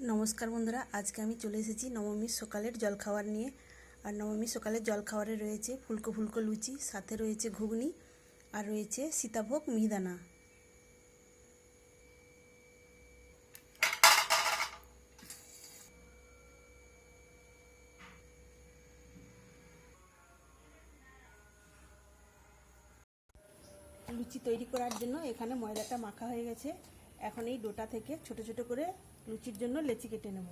নমস্কার বন্ধুরা, আজকে আমি চলে এসেছি নবমীর সকালের জলখাবার নিয়ে। আর নবমীর সকালের জলখাবারে রয়েছে ফুলকো ফুলকো লুচি, সাথে রয়েছে ঘুগনি, আর রয়েছে সীতাভোগ মিহিদানা। লুচি তৈরি করার জন্য এখানে ময়দাটা মাখা হয়ে গেছে। এখন এই ডোটা থেকে ছোট ছোট করে লুচির জন্য লেচি কেটে নেব।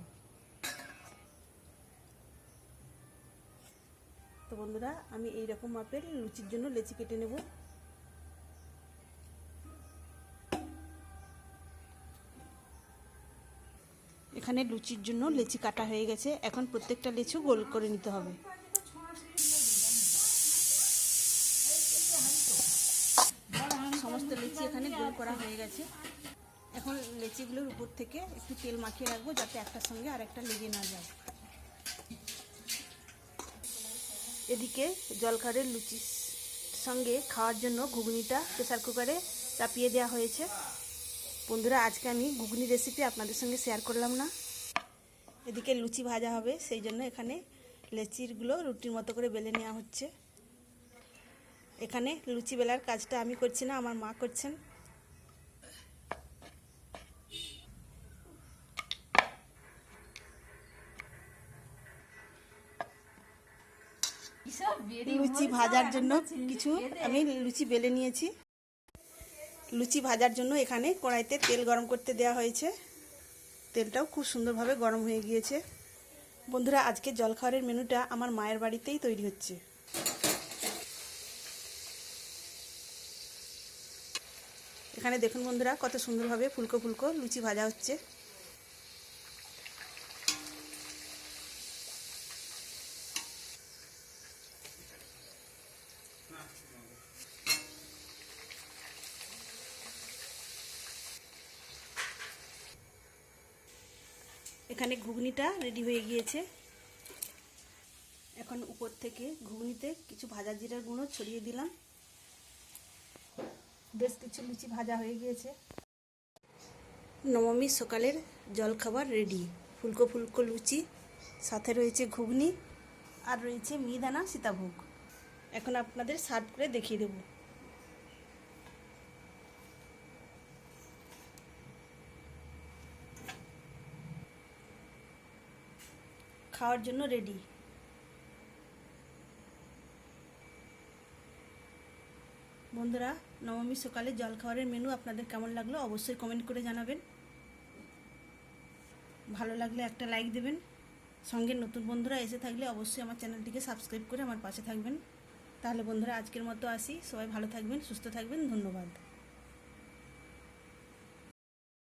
তো বন্ধুরা, আমি এই রকম মাপের লুচির জন্য লেচি কেটে নেব। এখানে লুচির জন্য লেচি কাটা হয়ে গেছে। এখন প্রত্যেকটা লেচু গোল করে নিতে হবে। সমস্ত লেচি এখানে গোল করা হয়ে গেছে। এখন লেচিগুলোর উপর থেকে একটু তেল মাখিয়ে রাখব যাতে একটার সঙ্গে আর একটা লেগে না যায়। এদিকে জলখারের লুচির সঙ্গে খাওয়ার জন্য ঘুগনিটা প্রেসার কুকারে চাপিয়ে দেওয়া হয়েছে। বন্ধুরা, আজকে আমি ঘুগনি রেসিপি আপনাদের সঙ্গে শেয়ার করলাম না। এদিকে লুচি ভাজা হবে, সেই জন্য এখানে লেচিরগুলো রুটির মতো করে বেলে নেওয়া হচ্ছে। এখানে লুচি বেলার কাজটা আমি করছি না, আমার মা করছেন। লুচি ভাজার জন্য কিছু আমি লুচি বেলে নিয়েছি। লুচি ভাজার জন্য এখানে কড়াইতে তেল গরম করতে দেওয়া হয়েছে। তেলটাও খুব সুন্দরভাবে গরম হয়ে গিয়েছে। বন্ধুরা আজকে জলখাবারের মেনুটা আমার মায়ের বাড়িতেই তৈরি হচ্ছে। এখানে দেখুন বন্ধুরা কত সুন্দরভাবে ফুলকো ফুলকো লুচি ভাজা হচ্ছে। এখানে ঘুগনিটা রেডি হয়ে গিয়েছে। এখন উপর থেকে ঘুগনিতে কিছু ভাজা জিরার গুঁড়ো ছড়িয়ে দিলাম। বেশ কিছু লুচি ভাজা হয়ে গিয়েছে। নবমীর সকালের জলখাবার রেডি ফুলকো ফুলকো লুচি, সাথে রয়েছে ঘুগনি আর রয়েছে মিহিদানা সীতাভোগ। এখন আপনাদের সার্ভ করে দেখিয়ে দেবো। খাওয়ার জন্য রেডি বন্ধুরা নবমী সকালে জলখাবারের মেনু আপনাদের কেমন লাগল অবশ্যই কমেন্ট করে জানাবেন। ভালো লাগলে একটা লাইক দেবেন। সঙ্গে নতুন বন্ধুরা এসে থাকলে অবশ্যই আমার চ্যানেলটিকে সাবস্ক্রাইব করে আমার পাশে থাকবেন। তাহলে বন্ধুরা আজকের মতো আসি। সবাই ভালো থাকবেন সুস্থ থাকবেন ধন্যবাদ।